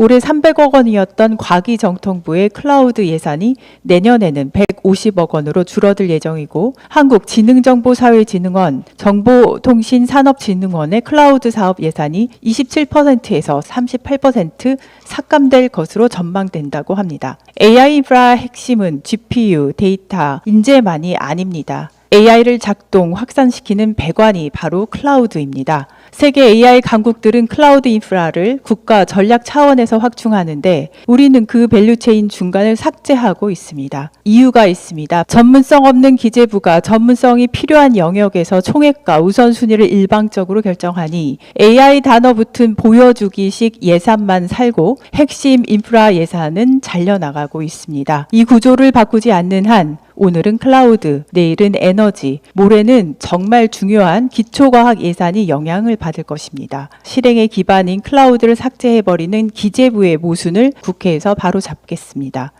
올해 300억 원이었던 과기정통부의 클라우드 예산이 내년에는 150억 원으로 줄어들 예정이고 한국지능정보사회진흥원, 정보통신산업진흥원의 클라우드 사업 예산이 27%에서 38% 삭감될 것으로 전망된다고 합니다. AI 인프라 핵심은 GPU, 데이터, 인재만이 아닙니다. AI를 작동, 확산시키는 배관이 바로 클라우드입니다. 세계 AI 강국들은 클라우드 인프라를 국가 전략 차원에서 확충하는데 우리는 그 밸류체인 중간을 삭제하고 있습니다. 이유가 있습니다. 전문성 없는 기재부가 전문성이 필요한 영역에서 총액과 우선순위를 일방적으로 결정하니 AI 단어 붙은 보여주기식 예산만 살고 핵심 인프라 예산은 잘려나가고 있습니다. 이 구조를 바꾸지 않는 한 오늘은 클라우드, 내일은 에너지, 모레는 정말 중요한 기초과학 예산이 영향을 받을 것입니다. 실행의 기반인 클라우드를 삭제해버리는 기재부의 모순을 국회에서 바로 잡겠습니다.